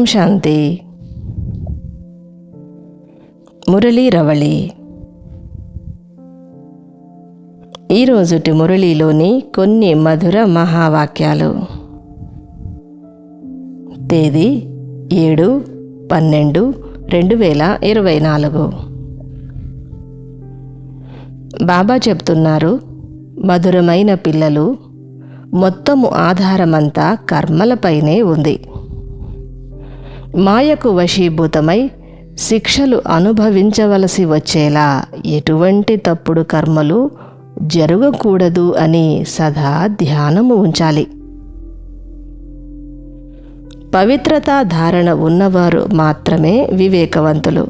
ఓం శాంతి. మురళీ రవళి. ఈరోజుటి మురళీలోని కొన్ని మధుర మహావాక్యాలు. తేదీ ఏడు పన్నెండు రెండు వేల ఇరవై నాలుగు. బాబా చెప్తున్నారు మధురమైన పిల్లలు మొత్తము ఆధారమంతా కర్మలపైనే ఉంది. మాయకు వశీభూతమై శిక్షలు అనుభవించవలసి వచ్చేలా ఎటువంటి తప్పుడు కర్మలు జరగకూడదు అని సదా ధ్యానము ఉంచాలి. పవిత్రతా ధారణ ఉన్నవారు మాత్రమే వివేకవంతులు.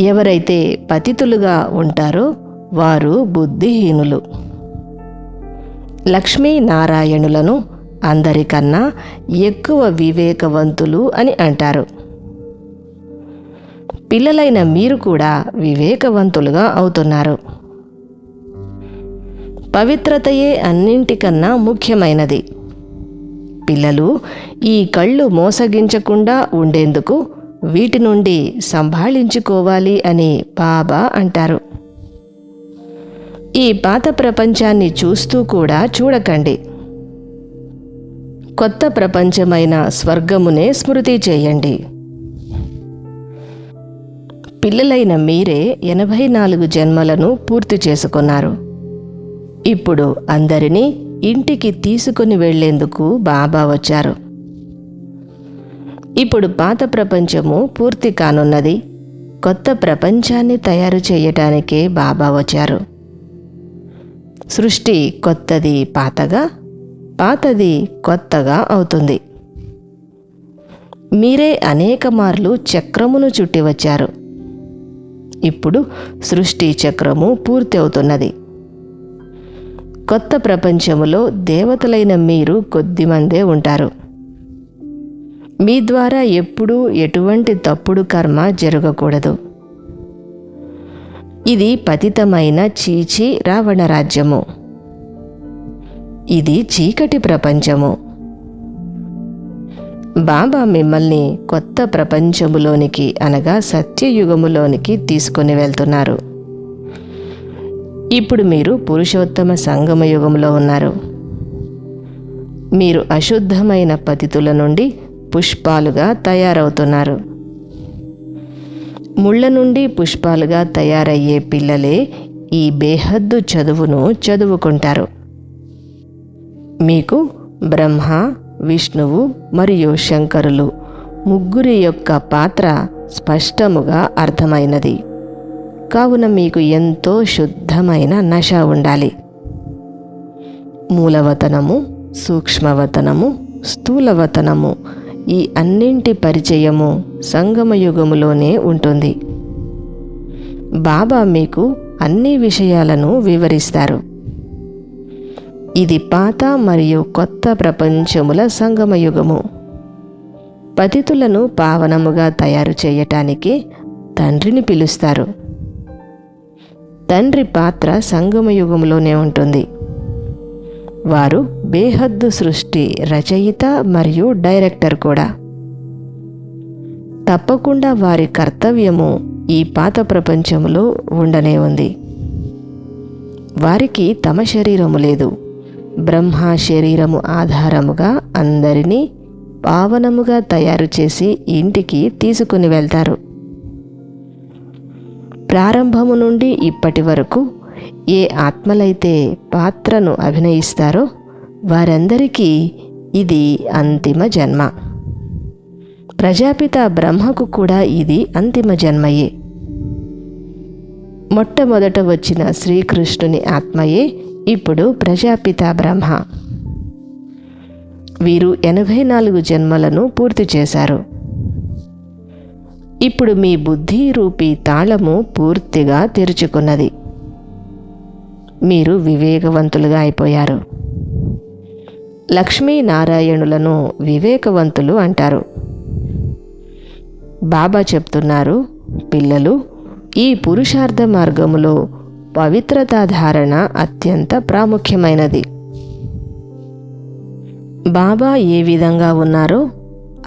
ఎవరైతే పతితులుగా ఉంటారో వారు బుద్ధిహీనులు. లక్ష్మీనారాయణులను అందరికన్నా ఎక్కువ వివేకవంతులు అని అంటారు. పిల్లలైన మీరు కూడా వివేకవంతులుగా అవుతున్నారు. పవిత్రతయే అన్నింటికన్నా ముఖ్యమైనది. పిల్లలు ఈ కళ్ళు మోసగించకుండా ఉండేందుకు వీటి నుండి సంభాళించుకోవాలి అని బాబా అంటారు. ఈ పాత ప్రపంచాన్ని చూస్తూ కూడా చూడకండి. కొత్త ప్రపంచమైన స్వర్గమునే స్మృతి చేయండి. పిల్లలైన మీరే ఎనభై నాలుగు జన్మలను పూర్తి చేసుకున్నారు. ఇప్పుడు అందరినీ ఇంటికి తీసుకుని వెళ్ళేందుకు బాబా వచ్చారు. ఇప్పుడు పాత ప్రపంచము పూర్తి కానున్నది. కొత్త ప్రపంచాన్ని తయారు చేయటానికే బాబా వచ్చారు. సృష్టి కొత్తది పాతగా పాతది కొత్తగా అవుతుంది. మీరే అనేక మార్లు చక్రమును చుట్టి వచ్చారు. ఇప్పుడు సృష్టి చక్రము పూర్తి అవుతున్నది కొత్త ప్రపంచములో దేవతలైన మీరు కొద్దిమందే ఉంటారు. మీ ద్వారా ఎప్పుడూ ఎటువంటి తప్పుడు కర్మ జరగకూడదు. ఇది పతితమైన చీచి రావణ రాజ్యము. ఇది చీకటి ప్రపంచము. బాబా మిమ్మల్ని కొత్త ప్రపంచములోనికి అనగా సత్యయుగములోనికి తీసుకొని వెళ్తున్నారు. ఇప్పుడు మీరు పురుషోత్తమ సంగమ యుగంలో ఉన్నారు. మీరు అశుద్ధమైన పతితుల నుండి పుష్పాలుగా తయారవుతున్నారు. ముళ్ళ నుండి పుష్పాలుగా తయారయ్యే పిల్లలే ఈ బేహద్దు చదువును చదువుకుంటారు. మీకు బ్రహ్మ విష్ణువు మరియు శంకరులు ముగ్గురి యొక్క పాత్ర స్పష్టముగా అర్థమైనది. కావున మీకు ఎంతో శుద్ధమైన నశ ఉండాలి. మూలవతనము సూక్ష్మవతనము స్థూలవతనము ఈ అన్నింటి పరిచయము సంగమయుగములోనే ఉంటుంది. బాబా మీకు అన్ని విషయాలను వివరిస్తారు. ఇది పాత మరియు కొత్త ప్రపంచముల సంగమయుగము. పతితులను పావనముగా తయారు చేయటానికి తండ్రిని పిలుస్తారు. తండ్రి పాత్ర సంగమయుగంలోనే ఉంటుంది. వారు బేహద్దు సృష్టి రచయిత మరియు డైరెక్టర్ కూడా. తప్పకుండా వారి కర్తవ్యము ఈ పాత ప్రపంచంలో ఉండనే ఉంది. వారికి తమ శరీరము లేదు. బ్రహ్మ శరీరము ఆధారముగా అందరినీ పావనముగా తయారు చేసి ఇంటికి తీసుకుని వెళ్తారు. ప్రారంభము నుండి ఇప్పటి వరకు ఏ ఆత్మలైతే పాత్రను అభినయిస్తారో వారందరికీ ఇది అంతిమ జన్మ. ప్రజాపిత బ్రహ్మకు కూడా ఇది అంతిమ జన్మయే. మొట్టమొదట వచ్చిన శ్రీకృష్ణుని ఆత్మయే ఇప్పుడు ప్రజాపిత బ్రహ్మ. వీరు ఎనభై నాలుగు జన్మలను పూర్తి చేశారు. ఇప్పుడు మీ బుద్ధి రూపీ తాళము పూర్తిగా తెరుచుకున్నది. మీరు వివేకవంతులుగా అయిపోయారు. లక్ష్మీనారాయణులను వివేకవంతులు అంటారు. బాబా చెప్తున్నారు పిల్లలు ఈ పురుషార్థ మార్గములో పవిత్రతా ధారణ అత్యంత ప్రాముఖ్యమైనది. బాబా ఏ విధంగా ఉన్నారో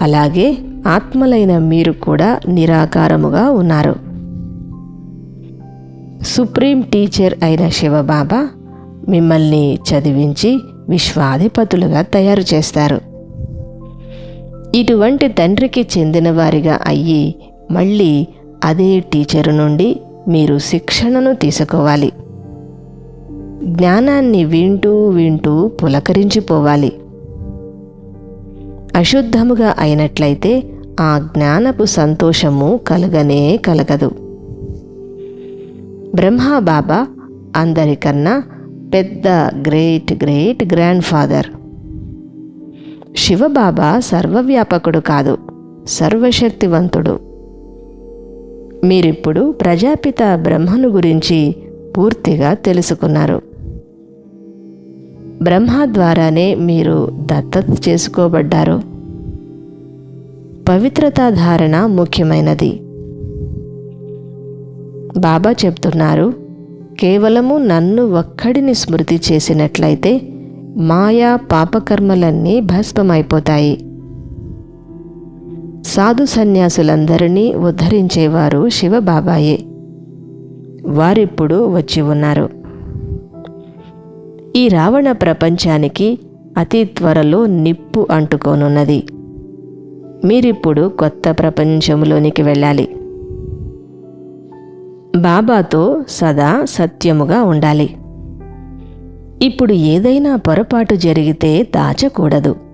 అలాగే ఆత్మలైన మీరు కూడా నిరాకారముగా ఉన్నారు. సుప్రీం టీచర్ అయిన శివబాబా మిమ్మల్ని చదివించి విశ్వాధిపతులుగా తయారు చేస్తారు. ఇటువంటి తండ్రికి చెందినవారిగా అయ్యి మళ్ళీ అదే టీచరు నుండి మీరు శిక్షణను తీసుకోవాలి. జ్ఞానాన్ని వింటూ వింటూ పులకరించిపోవాలి. అశుద్ధముగా అయినట్లయితే ఆ జ్ఞానపు సంతోషము కలగనే కలగదు. బ్రహ్మబాబా అందరికన్నా పెద్ద great great grand father Shiv Baba సర్వవ్యాపకుడు కాదు సర్వశక్తివంతుడు. మీరిప్పుడు ప్రజాపిత బ్రహ్మను గురించి పూర్తిగా తెలుసుకున్నారు. బ్రహ్మ ద్వారానే మీరు దత్తత చేసుకోబడ్డారు. పవిత్రతా ధారణ ముఖ్యమైనది. బాబా చెప్తున్నారు కేవలము నన్ను ఒక్కడిని స్మృతి చేసినట్లయితే మాయా పాపకర్మలన్నీ భస్మమైపోతాయి. సాధు సన్యాసులందరినీ ఉద్ధరించేవారు శివబాబాయే. వారిప్పుడు వచ్చి ఉన్నారు. ఈ రావణ ప్రపంచానికి అతి త్వరలో నిప్పు అంటుకోనున్నది. మీరిప్పుడు కొత్త ప్రపంచంలోనికి వెళ్ళాలి. బాబాతో సదా సత్యముగా ఉండాలి. ఇప్పుడు ఏదైనా పొరపాటు జరిగితే దాచకూడదు.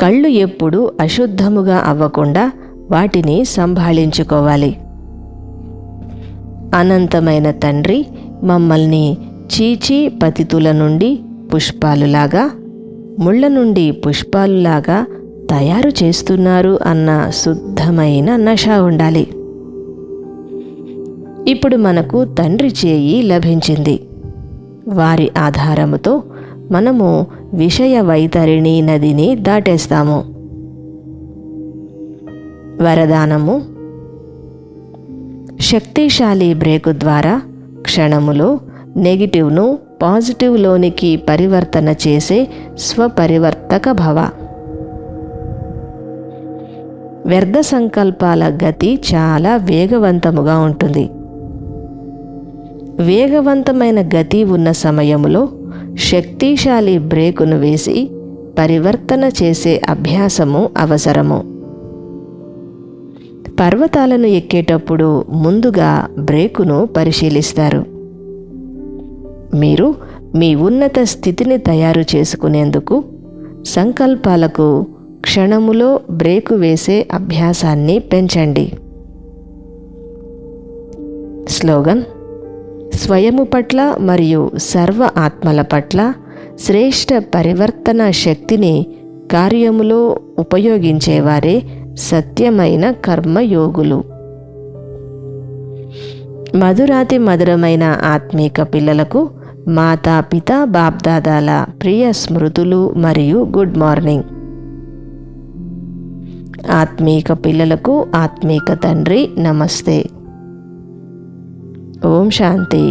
కళ్ళు ఎప్పుడు అశుద్ధముగా అవ్వకుండా వాటిని సంభాళించుకోవాలి. అనంతమైన తండ్రి మమ్మల్ని చీచీ పతితుల నుండి పుష్పాలులాగా ముళ్ళ నుండి పుష్పాలులాగా తయారు చేస్తున్నారు అన్న శుద్ధమైన నష ఉండాలి. ఇప్పుడు మనకు తండ్రి చేయి లభించింది. వారి ఆధారముతో మనము విషయ వైతరిణి నదిని దాటేస్తాము. వరదానము శక్తిశాలి బ్రేకు ద్వారా క్షణములో నెగిటివ్ను పాజిటివ్లోనికి పరివర్తన చేసే స్వపరివర్తక భవ. వ్యర్థ సంకల్పాల గతి చాలా వేగవంతముగా ఉంటుంది. వేగవంతమైన గతి ఉన్న సమయములో శక్తిశాలి బ్రేకును వేసి పరివర్తన చేసే అభ్యాసము అవసరము. పర్వతాలను ఎక్కేటప్పుడు ముందుగా బ్రేకును పరిశీలిస్తారు. మీరు మీ ఉన్నత స్థితిని తయారు చేసుకునేందుకు సంకల్పాలకు క్షణములో బ్రేకు వేసే అభ్యాసాన్ని పెంచండి. స్లోగన్ స్వయము పట్ల మరియు సర్వ ఆత్మల పట్ల శ్రేష్ఠ పరివర్తన శక్తిని కార్యములో ఉపయోగించేవారే సత్యమైన కర్మయోగులు. మధురాతి మధురమైన ఆత్మీక పిల్లలకు మాతా పిత బాప్దాదాల ప్రియ స్మృతులు మరియు గుడ్ మార్నింగ్. ఆత్మీక పిల్లలకు ఆత్మీక తండ్రి నమస్తే. ఓం శాంతి.